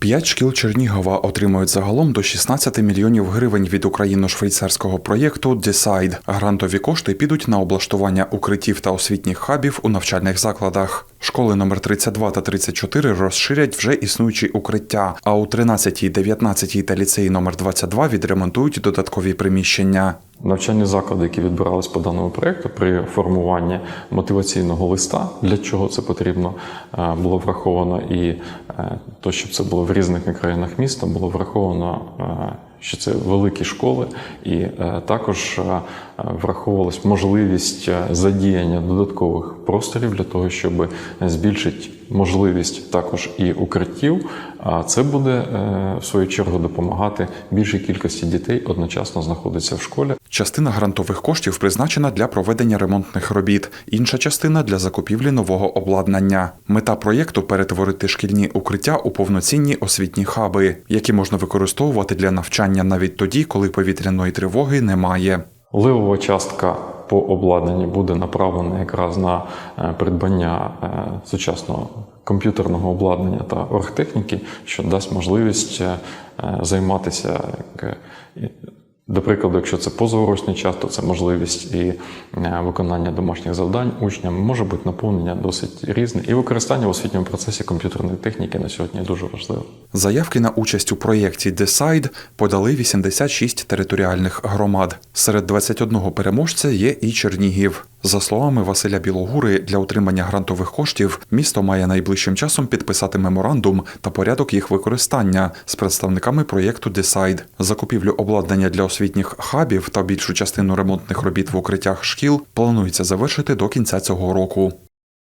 П'ять шкіл Чернігова отримують загалом до 16 мільйонів гривень від україно-швейцарського проєкту Decide. Грантові кошти підуть на облаштування укриттів та освітніх хабів у навчальних закладах. Школи номер 32 та 34 розширять вже існуючі укриття, а у 13, 19 та ліцеї номер 22 відремонтують додаткові приміщення. Навчальні заклади, які відбирались по даному проєкту, при формуванні мотиваційного листа, для чого це потрібно, е, було враховано і е, то, щоб це було в різних мікрорайонах міста, було враховано, е, що це великі школи, і також враховувалась можливість задіяння додаткових просторів для того, щоб збільшити можливість також і укриттів. А це буде е, в свою чергу допомагати більшій кількості дітей одночасно знаходитися в школі. Частина грантових коштів призначена для проведення ремонтних робіт, інша частина для закупівлі нового обладнання. Мета проєкту перетворити шкільні укриття у повноцінні освітні хаби, які можна використовувати для навчання навіть тоді, коли повітряної тривоги немає. Левова частка по обладнанні буде направлена якраз на е, придбання е, сучасного комп'ютерного обладнання та оргтехніки, що дасть можливість е, е, займатися як, е, до прикладу, якщо це позаурочний час, то це можливість і виконання домашніх завдань учням може бути наповнення досить різне, і використання в освітньому процесі комп'ютерної техніки на сьогодні дуже важливо. Заявки на участь у проєкті Decide подали 86 територіальних громад. Серед 21 переможця є і Чернігів. За словами Василя Білогури, для отримання грантових коштів місто має найближчим часом підписати меморандум та порядок їх використання з представниками проєкту Десайд. Закупівлю обладнання для освітніх хабів та більшу частину ремонтних робіт в укриттях шкіл планується завершити до кінця цього року.